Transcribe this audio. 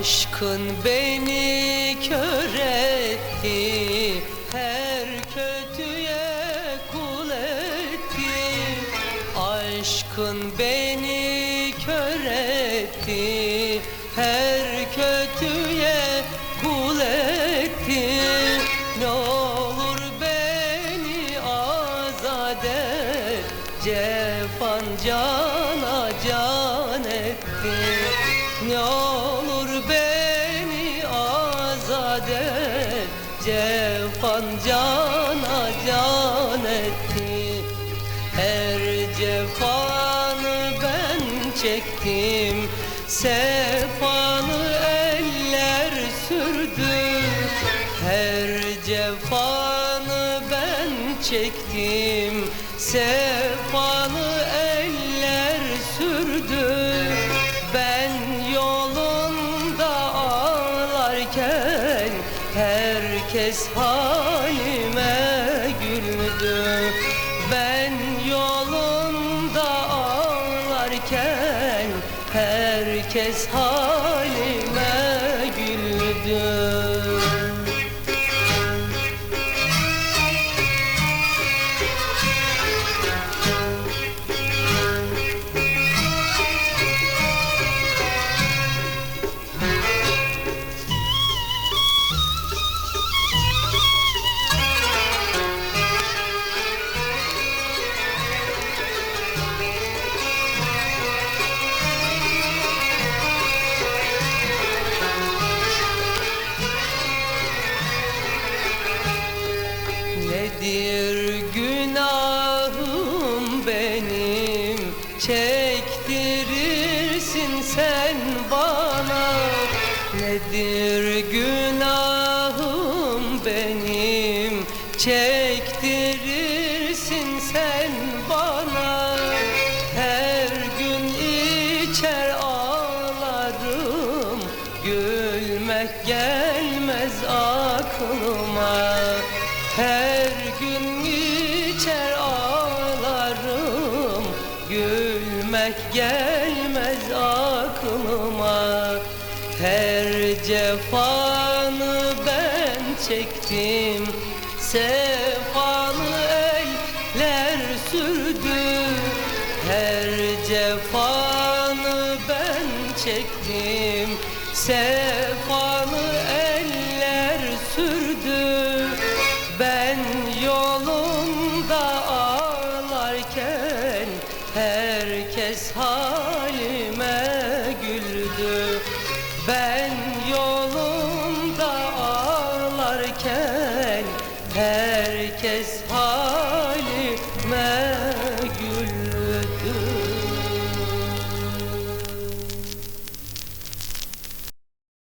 Aşkın beni kör etti Her kötüye kul etti. Aşkın beni kör etti Her kötüye kul etti. Ne olur beni azat et Cefan cana can etti. Ne olur azat et Cefan cana can etti. Her cefanı ben çektim. Sefanı eller sürdü. Her cefanı ben çektim. Sefanı Herkes halime güldü. Ben yolunda ağlarken Herkes halime Nedir günahım benim? Çektirirsin sen bana. Nedir günahım benim? Çektirirsin sen bana. Her gün içer ağlarım. Gülmek gelmez aklıma. Her Gülmek gelmez aklıma. Her cefanı ben çektim. Sefanı eller sürdü. Her cefanı ben çektim. Sefanı Herkes halime güldü. Ben yolunda ağlarken Herkes